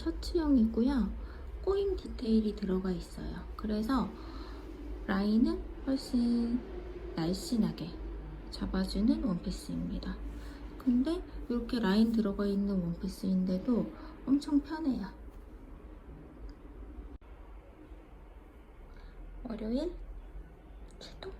셔츠형이고요. 꼬임 디테일이 들어가 있어요. 그래서 라인은 훨씬 날씬하게 잡아주는 원피스입니다. 근데 이렇게 라인 들어가 있는 원피스인데도 엄청 편해요. 월요일 출동!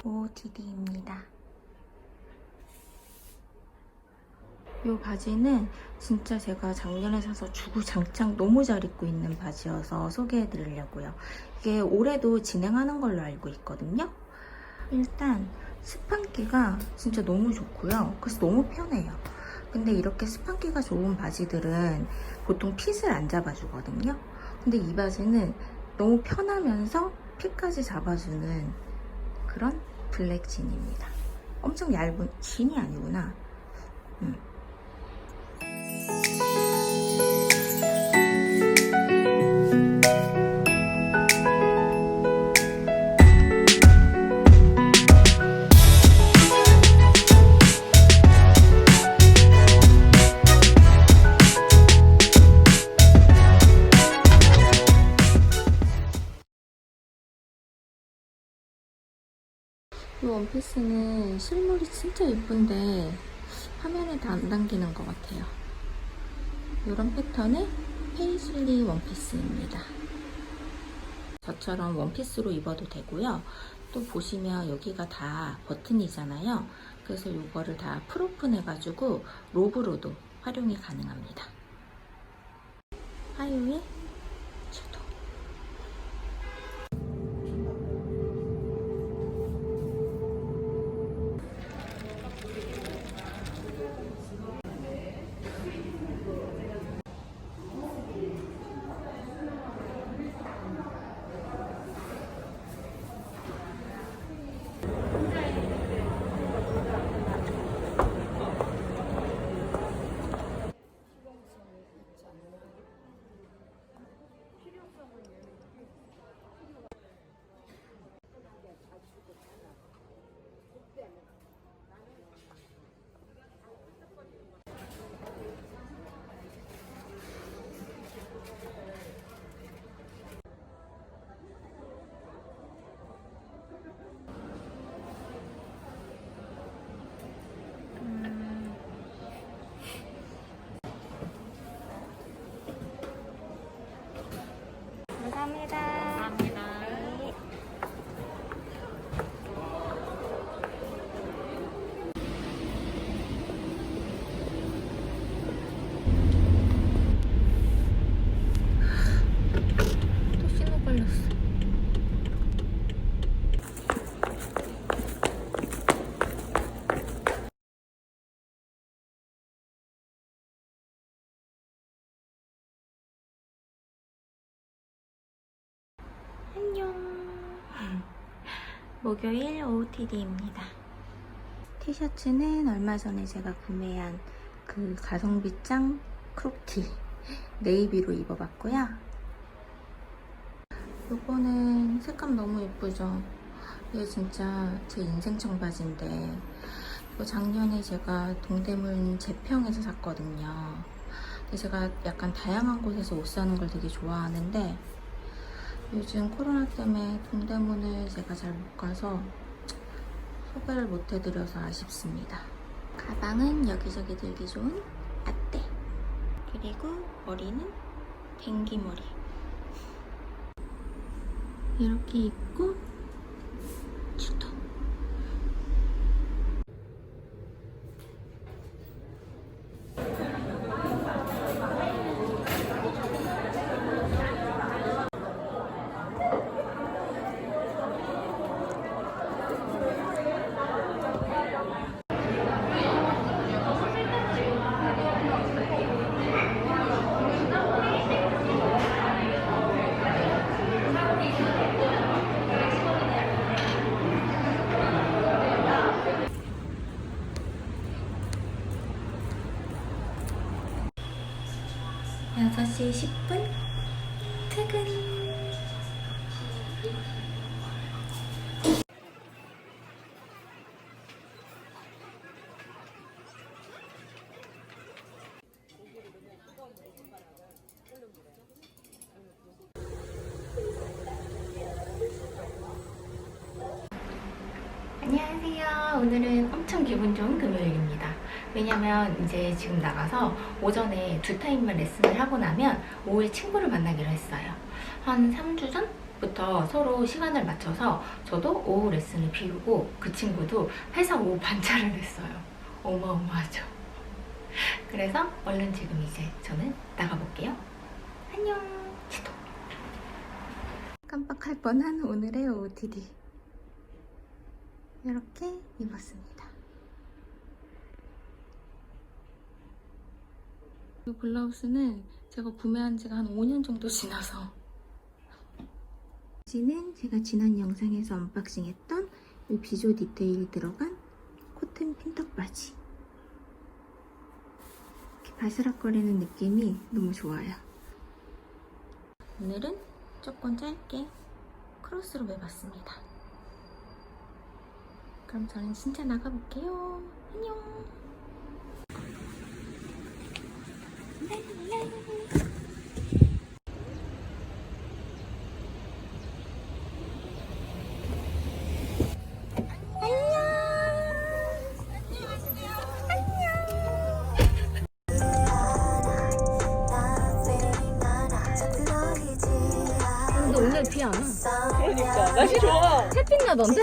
한일 OOTD입니다. 이 바지는 진짜 제가 작년에 사서 주구장창 너무 잘 입고 있는 바지여서 소개해 드리려고요. 이게 올해도 진행하는 걸로 알고 있거든요. 일단 스판기가 진짜 너무 좋고요. 그래서 너무 편해요. 근데 이렇게 스판기가 좋은 바지들은 보통 핏을 안 잡아주거든요. 근데 이 바지는 너무 편하면서 핏까지 잡아주는 그런 블랙 진입니다. 엄청 얇은 진이 아니구나. 음. 이 원피스는 실물이 진짜 예쁜데 화면에 다 안 담기는 것 같아요. 이런 패턴의 페이슬리 원피스입니다. 저처럼 원피스로 입어도 되고요. 또 보시면 여기가 다 버튼이잖아요. 그래서 이거를 다 풀오픈 해가지고 롭으로도 활용이 가능합니다. 하유의 목요일 OOTD입니다. 티셔츠는 얼마 전에 제가 구매한 그 가성비 짱 크롭티 네이비로 입어봤고요. 요거는 색감 너무 예쁘죠? 이거 진짜 제 인생 청바지인데 이거 작년에 제가 동대문 재평에서 샀거든요. 근데 제가 약간 다양한 곳에서 옷 사는 걸 되게 좋아하는데 요즘 코로나 때문에 동대문을 제가 잘 못 가서 소개를 못 해드려서 아쉽습니다. 가방은 여기저기 들기 좋은 아떼. 그리고 머리는 댕기머리. 이렇게 입고 5시 10분? 퇴근. 안녕하세요. 오늘은 엄청 기분 좋은 금요일입니다. 왜냐면 이제 지금 나가서 오전에 두 타임만 레슨을 하고 나면 오후에 친구를 만나기로 했어요. 한 3주 전 부터 서로 시간을 맞춰서 저도 오후 레슨을 비우고 그 친구도 회사 오후 반차를 했어요. 어마어마하죠. 그래서 얼른 지금 이제 저는 나가볼게요. 안녕. 지도. 깜빡할 뻔한 오늘의 OOTD. 이렇게 입었습니다. 이 블라우스는 제가 구매한 지가 한 5년 정도 지나서. 바지는 제가 지난 영상에서 언박싱했던 이 비조 디테일이 들어간 코튼 핀턱 바지. 이렇게 바스락거리는 느낌이 너무 좋아요. 오늘은 조금 짧게 크로스로 매봤습니다. 그럼 저는 진짜 나가볼게요. 안녕 근데 오늘 비 안 와. 그러니까 날씨 좋아. 햇빛 나던데?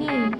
은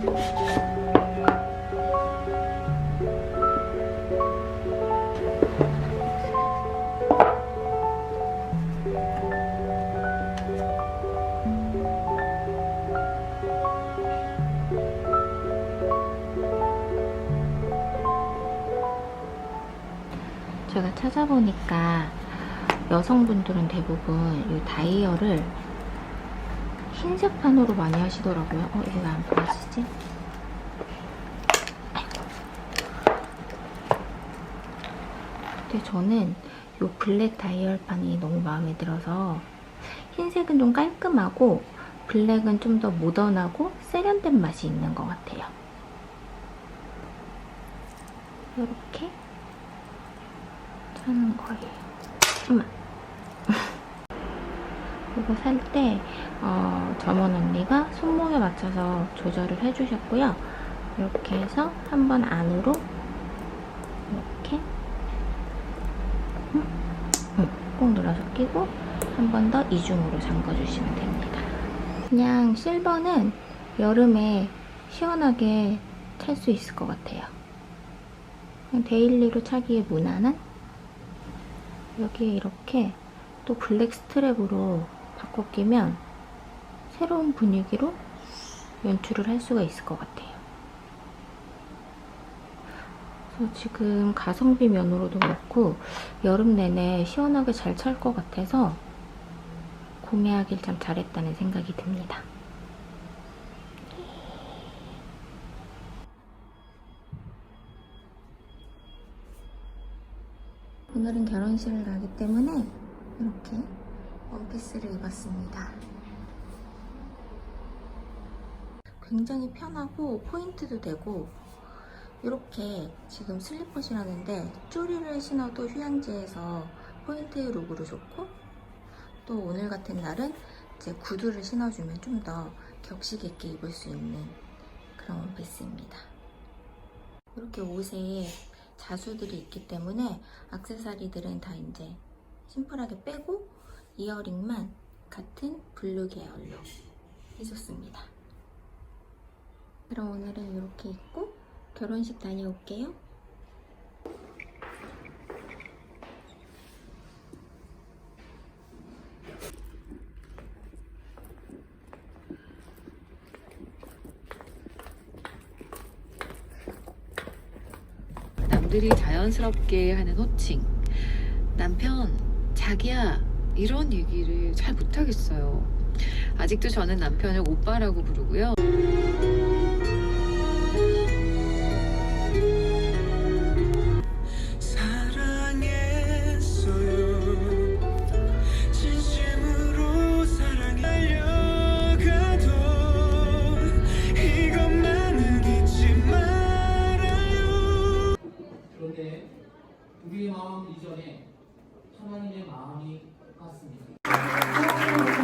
제가 찾아보니까 여성분들은 대부분 이 다이얼을 흰색 판으로 많이 하시더라고요. 어, 이게 왜안 보이시지? 아이고. 근데 저는 이 블랙 다이얼판이 너무 마음에 들어서 흰색은 좀 깔끔하고 블랙은 좀 더 모던하고 세련된 맛이 있는 것 같아요. 이렇게 사는 거예요. 엄마. 이거 살때 어, 점원 언니가 손목에 맞춰서 조절을 해주셨고요. 이렇게 해서 한 번 안으로 이렇게 음, 음, 꼭 눌러서 끼고 한 번 더 이중으로 잠궈주시면 됩니다. 그냥 실버는 여름에 시원하게 찰 수 있을 것 같아요. 데일리로 차기에 무난한 여기에 이렇게 또 블랙 스트랩으로 바꿔 끼면 새로운 분위기로 연출을 할 수가 있을 것 같아요. 그래서 지금 가성비 면으로도 그렇고 여름 내내 시원하게 잘 찰 것 같아서 구매하길 참 잘했다는 생각이 듭니다. 오늘은 결혼식을 가기 때문에 이렇게 원피스를 입었습니다. 굉장히 편하고 포인트도 되고 이렇게 지금 슬리퍼 신었는데 쪼리를 신어도 휴양지에서 포인트 룩으로 좋고 또 오늘 같은 날은 이제 구두를 신어주면 좀 더 격식 있게 입을 수 있는 그런 원피스입니다. 이렇게 옷에 자수들이 있기 때문에 악세사리들은 다 이제 심플하게 빼고 이어링만 같은 블루 계열로 해줬습니다. 그럼 오늘은 이렇게 입고 결혼식 다녀올게요. 남들이 자연스럽게 하는 호칭. 남편, 자기야, 이런 얘기를 잘 못하겠어요. 아직도 저는 남편을 오빠라고 부르고요. 우리의 마음 이전에 하나님의 마음이 ます。